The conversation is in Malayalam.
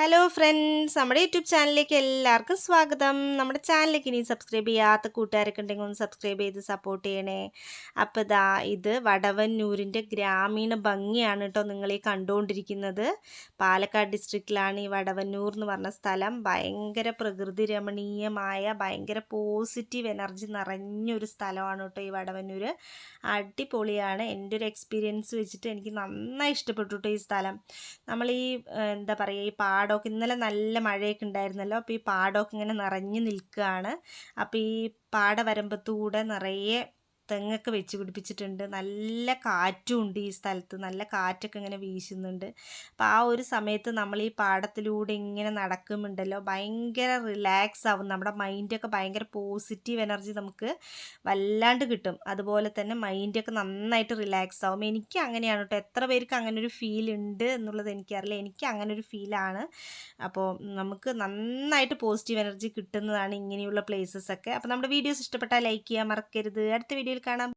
ഹലോ ഫ്രണ്ട്സ് നമ്മുടെ യൂട്യൂബ് ചാനലിലേക്ക് എല്ലാവർക്കും സ്വാഗതം. നമ്മുടെ ചാനലിലേക്ക് ഇനി സബ്സ്ക്രൈബ് ചെയ്യാത്ത കൂട്ടുകാരൊക്കെ ഉണ്ടെങ്കിൽ ഒന്ന് സബ്സ്ക്രൈബ് ചെയ്ത് സപ്പോർട്ട് ചെയ്യണേ. അപ്പോൾ ഇതാ ഇത് വടവന്നൂരിന്റെ ഗ്രാമീണ ഭംഗിയാണ് കേട്ടോ നിങ്ങൾ ഈ കണ്ടുകൊണ്ടിരിക്കുന്നത് പാലക്കാട് ഡിസ്ട്രിക്റ്റിലാണ് ഈ വടവന്നൂർ എന്ന് പറഞ്ഞ സ്ഥലം. ഭയങ്കര പ്രകൃതി രമണീയമായ ഭയങ്കര പോസിറ്റീവ് എനർജി നിറഞ്ഞൊരു സ്ഥലമാണ് കേട്ടോ ഈ വടവന്നൂർ. അടിപൊളിയാണ്. എന്റെ ഒരു എക്സ്പീരിയൻസ് വെച്ചിട്ട് എനിക്ക് നന്നായി ഇഷ്ടപ്പെട്ടു കേട്ടോ ഈ സ്ഥലം. നമ്മൾ ഈ എന്താ പറയുക ഈ പാടമൊക്കെ ഇന്നലെ നല്ല മഴയൊക്കെ ഉണ്ടായിരുന്നല്ലോ. അപ്പോൾ ഈ പാടമൊക്കെ ഇങ്ങനെ നിറഞ്ഞു നിൽക്കുകയാണ്. അപ്പോൾ ഈ പാടവരമ്പത്തൂടെ നിറയെ തെങ്ങൊക്കെ വെച്ച് പിടിപ്പിച്ചിട്ടുണ്ട്. നല്ല കാറ്റും ഉണ്ട് ഈ സ്ഥലത്ത്. നല്ല കാറ്റൊക്കെ ഇങ്ങനെ വീശുന്നുണ്ട്. അപ്പോൾ ആ ഒരു സമയത്ത് നമ്മൾ ഈ പാടത്തിലൂടെ ഇങ്ങനെ നടക്കുന്നുണ്ടല്ലോ. ഭയങ്കര റിലാക്സ് ആവും. നമ്മുടെ മൈൻഡൊക്കെ ഭയങ്കര പോസിറ്റീവ് എനർജി നമുക്ക് വല്ലാണ്ട് കിട്ടും. അതുപോലെ തന്നെ മൈൻഡൊക്കെ നന്നായിട്ട് റിലാക്സ് ആവും. എനിക്ക് അങ്ങനെയാണ് കേട്ടോ എത്ര പേർക്ക് അങ്ങനെ ഒരു ഫീൽ ഉണ്ട് എന്നുള്ളത് എനിക്കറിയില്ല. എനിക്ക് അങ്ങനെ ഒരു ഫീലാണ് അപ്പോൾ നമുക്ക് നന്നായിട്ട് പോസിറ്റീവ് എനർജി കിട്ടുന്നതാണ് ഇങ്ങനെയുള്ള പ്ലേസസ് ഒക്കെ. അപ്പോൾ നമ്മുടെ വീഡിയോസ് ഇഷ്ടപ്പെട്ടാൽ ലൈക്ക് ചെയ്യാൻ മറക്കരുത്. അടുത്ത വീഡിയോയിൽ കാണാം